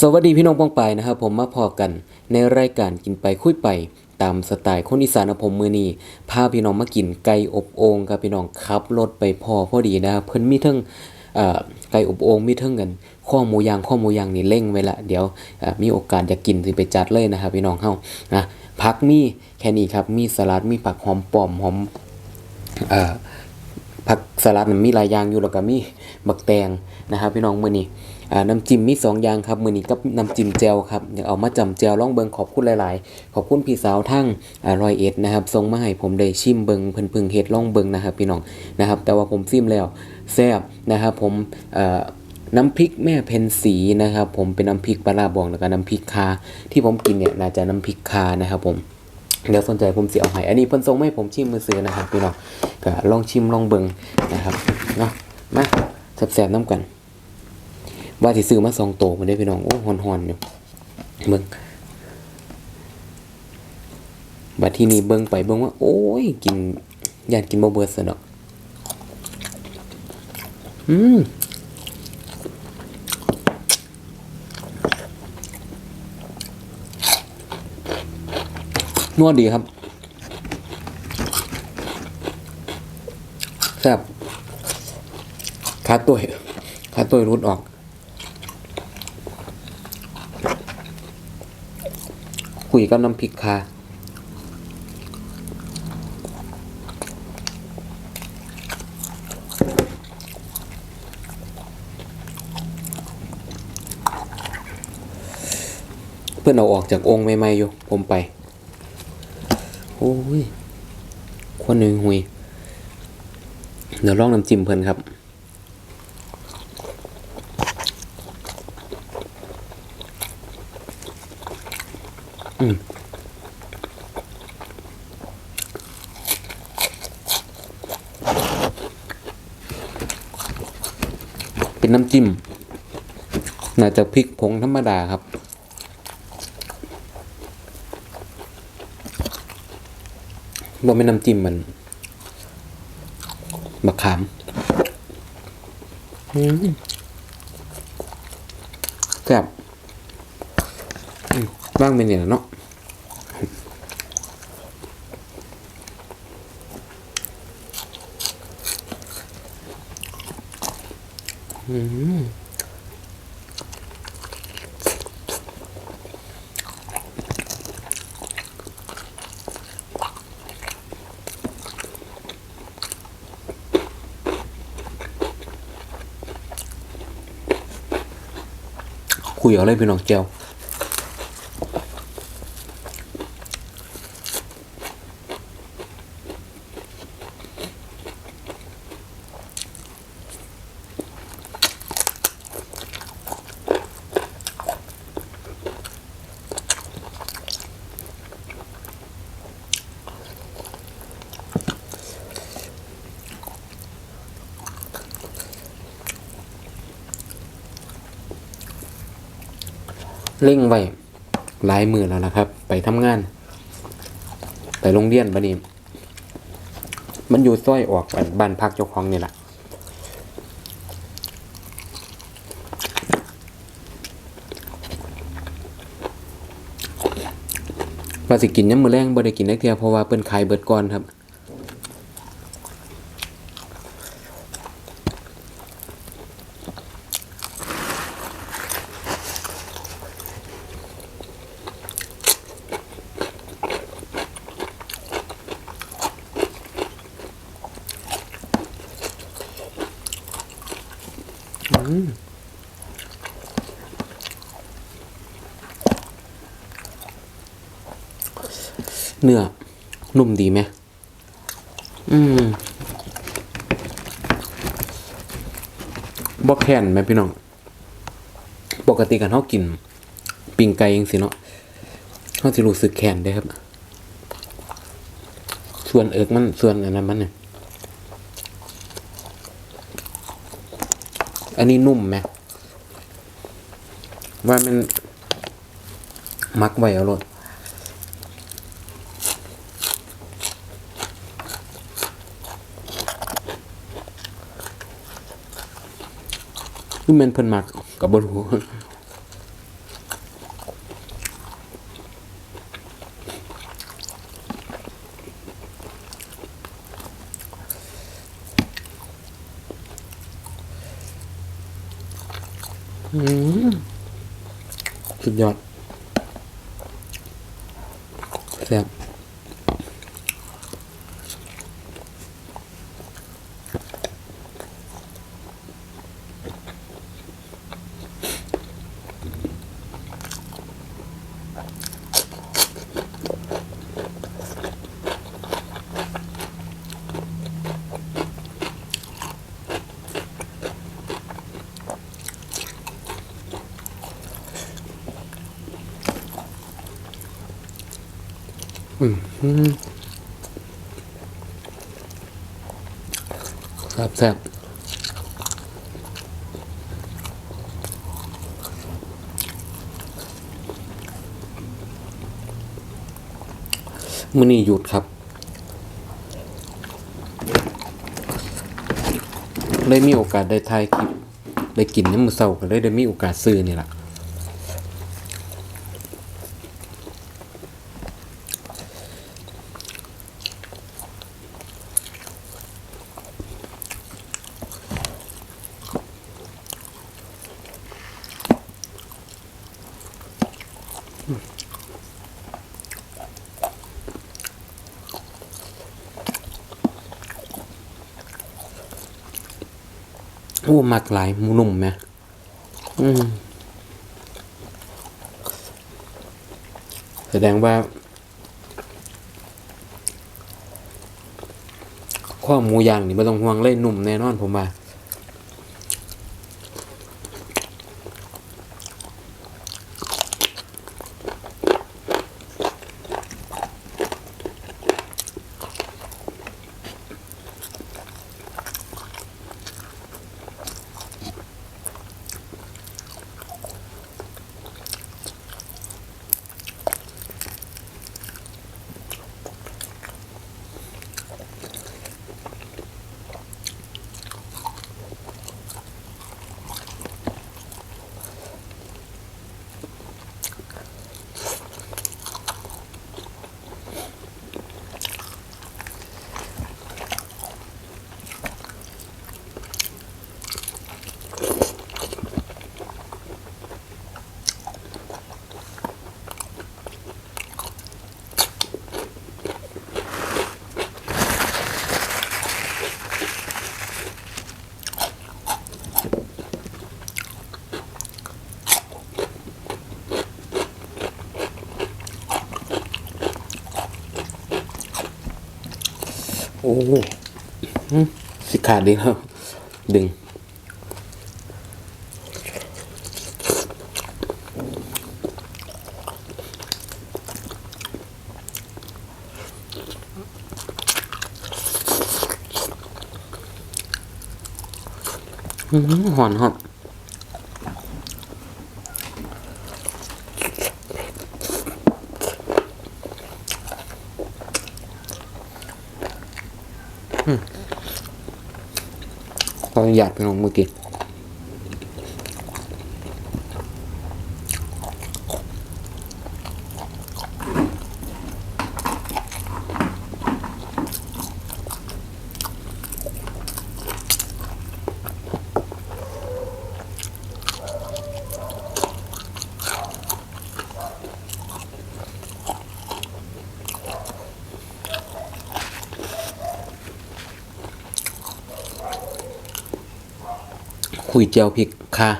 สวัสดีพี่น้องป้องไปนะครับผมมาพอกันในรายการกินไปคุยไป ตามสไตล์คนอีสานนะผมมือนี้พาพี่น้องมากินไก่อบโอ่งครับพี่น้องขับรถไปพอพอดีนะครับเพิ่นมีทั้งไก่อบโอ่งมีทั้งกันข้อหมูย่างข้อหมูย่างนี่เล่งไว้ละเดี๋ยวมีโอกาสจะกินสิไปจัดเลยนะครับพี่น้องเฮานะผักมีแค่นี้ครับมีสลัดมีผักหอมปอมหอมอผักสลัดมันมีหลายอย่างอยู่แล้วก็มีบักแตงนะครับพี่น้องมื้อนี้ น้ำจิ้มมีสองอย่างครับมือนี้กับน้ำจิ้มแจวครับอยากเอามาจำแจวลองเบิงขอบคุณหลาย ๆ ขอบคุณพี่สาวทั้งอร้อยเอ็ดนะครับส่งมาให้ผมได้ชิมเบิงเพิ่นพิ่งเฮ็ดล่องเบิงนะครับพี่น้องนะครับ แต่ว่าผมซิมแล้วแซ่บนะครับผมน้ำพริกแม่เพ็ญสีนะครับผมเป็นน้ำพริกปลาราบองแล้วก็น้ำพริกคาที่ผมกินเนี่ยน่าจะน้ำพริกคานะครับผมเดี๋ยวสนใจผมสิเอาให้อันนี้เพิ่นส่งไมาให้ผมชิมมือซื้อนะครับพี่น้องก็ลองชิมลองเบิ่งนะครับเนาะมาแซ่บๆน้ำกัน ว่าสิซื้อมาสองโตมาได้พี่น้อง โอ้ฮอนๆอนอยู่เบิ่งบัดที่นี่เบิ่งไปเบิ่งว่า โอ้ย กินยานกินบ่เบิดซะเนาะอืมนวดดีครับแซ่บขาตัวขาตัวรุดออก คุยกับน้ำพริกคาเพื่อนเอาออกจากองค์ใหม่ๆอยู่ ผมไป โอ้ยควนหนึ่งหุยเดี๋ยวลองน้ำจิ้มเพิ่นครับ อืมเป็นน้ำจิ้ม น่าจะพริกผงธรรมดาครับบ่เป็นน้ำจิ้มมันมะขามแซ่บ อืมบ้างเป็นเนี่ยเนาะอืมคุยเอาเลยพี่น้องเจียว เร่งไว้หลายมือแล้วนะครับ ไปทำงาน ไปโรงเรียนบัดนี้มันอยู่ซอยออกไปบ้านพักเจ้าของนี่แหละว่าสิกินน้ำมือแรงบ่ได้กินนักเทียเพราะว่าเปิ้นขายเบิดก่อนครับ เนื้อ นุ่มดีไหม อืมบ่แผ่นไหมพี่น้อง ปกติกันเขากิน ปิ้งไก่ยังสิเนาะเขาสิรู้สึกแขนได้ครับ ส่วนเอิกมัน ส่วนอันนั้นมันเนี่ย อันนี้นุ่มไหมว่ามัน มักไว้เอารสคือมันเพิ่นมักกับบรู้ สุดยอดแซ่บ แซ่บแซ่บมื้อนี้หยุดครับ ได้มีโอกาสได้ถ่ายคลิป ได้กินน้ำมือเศร้าก็เลยได้มีโอกาสซื้อนี่แหละ โอ้มักหลายมูนุ่มไหมอืมแสดงว่า ข้อมูย่างนี่ไม่ต้องห่วงเลยหนุ่มแน่นอนผมว่า โอ้สิขาดดีแล้วดึง หอืมหอน ครับขออนุญาตไปลงเมื่อกี้ คุยเจียวพริกค่ะ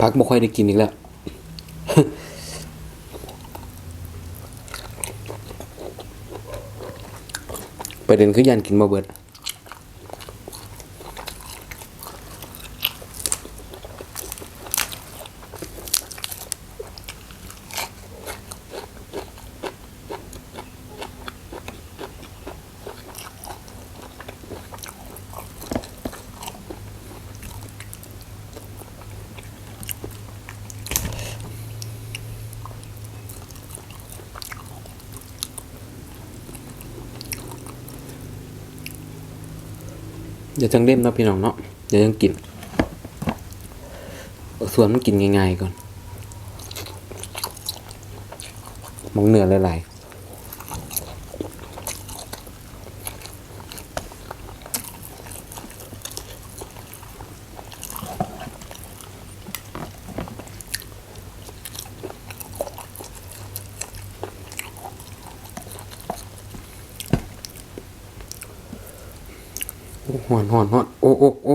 พักไม่ค่อยได้กินอีกแล้ว ประเด็นคือยันกินมาเบิด อย่าจังเล่มเนาะพี่น้องเนาะอย่าจังกินส่วนมันกินง่ายๆก่อนมองเหนือหลายๆ หอนหอนหอนโอ้โอ้โอ้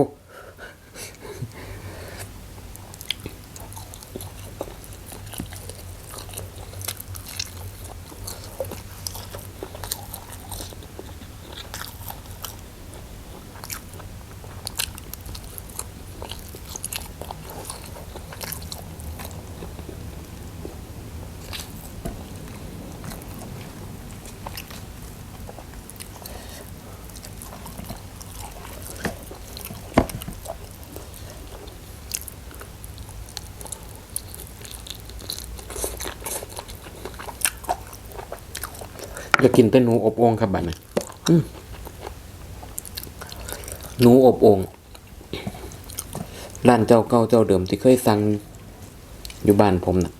จะกินแต่หนูอบองครับบัดนะหนูอบองร้านเจ้าเก่าเจ้าเดิมที่เคยสั่งอยู่บ้านผมน่ะ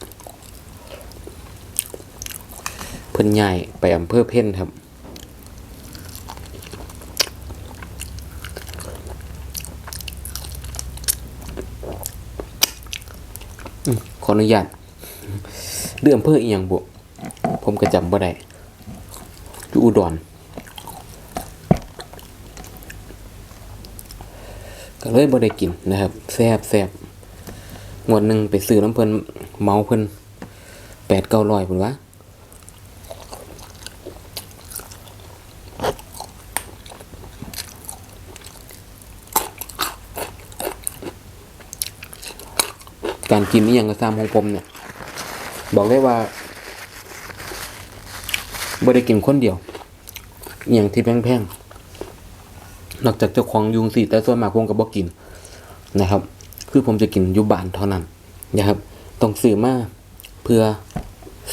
เพิ่นใหญ่ไปอำเภอเพ่นครับ ขออนุญาตเรื่องอำเภออีหยังบุผมก็จำบ่ได้ อยู่อุดรก็เลยบ่ได้กินนะครับแซ่บแซ่บงวดหนึ่งไปซื้อน้ำเพิ่นเมาเพิ่นแปดเก้าร้อยพุ่นวะการกินนี่ยังกระซามของผมเนี่ย บอกได้ว่า บ่ได้กินคนเดียวอย่างที่แพงๆนอกจากเจ้าของยุงสิแต่ส่วนมากผมก็บ่กินนะครับ คือผมจะกินอยู่บ้านเท่านั้นนะครับต้องซื้อมาเพื่อ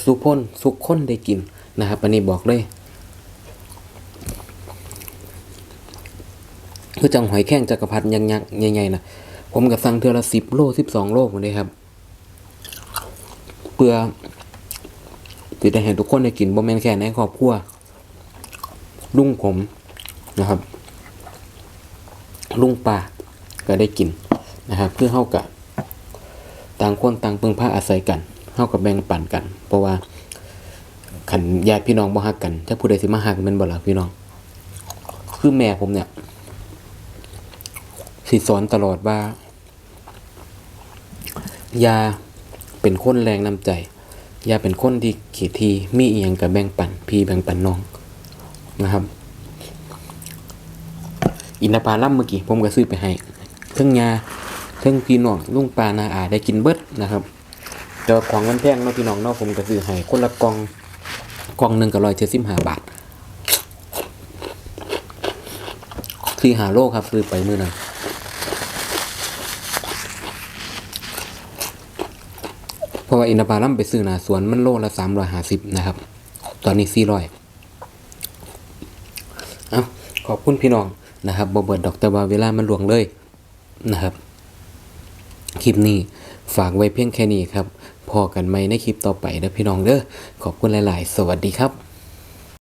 สุพ้นสุกคนได้กินนะครับอันนี้บอกเลยคือจังหอยแข้งจักรพรรดิยักษ์ๆใหญ่ๆนะผมก็สั่งเทือละสิบโลสิบสองโลหมดเลยครับ เพื่อ จะได้ให้ทุกคนได้กินบ่แม่นแค่ในครอบครัวลุงผมนะครับ ลุงป้าก็ได้กินนะครับ เพื่อเฮากับต่างคนต่างพึ่งพาอาศัยกันเฮากับแบ่งปันกัน เพราะว่าขันญาติพี่น้องบ่ฮักกันถ้าผู้ใดสิมาฮักแมันบ่ล่ะพี่น้อง คือแม่ผมเนี่ยสิสอนตลอดว่า ยาเป็นคนแรงน้ำใจ อย่าเป็นคนที่ขี้ทีมีเอียงกับแบ่งปันพี่แบ่งปันน้องนะครับ อินทผลัมเมื่อกี้ผมก็ซื้อไปให้เครื่องยาเครื่องพี่น้องลุงปลานาอาได้กินเบิดนะครับแต่ว่าของมันแพงเนาะพี่น้องเนาะผมก็ซื้อให้คนละกล่องกล่องหนึ่งก็ร้อยเจ็ดสิบห้าบาทคือหาโลครับซื้อไปมือนั้นเพราะ ว่าอินทผลัมไปซื้อหนาสวนมันโลละสามร้อยห้าสิบนะครับ ตอนนี้สี่ร้อยเอาขอบคุณพี่น้องนะครับบอเบิดดอกแต่ว่าเวลามันหลวงเลยนะครับ คลิปนี้ฝากไว้เพียงแค่นี้ครับ พอกันไหมในคลิปต่อไปนะพี่น้องเด้อ ขอบคุณหลาย ๆ สวัสดีครับ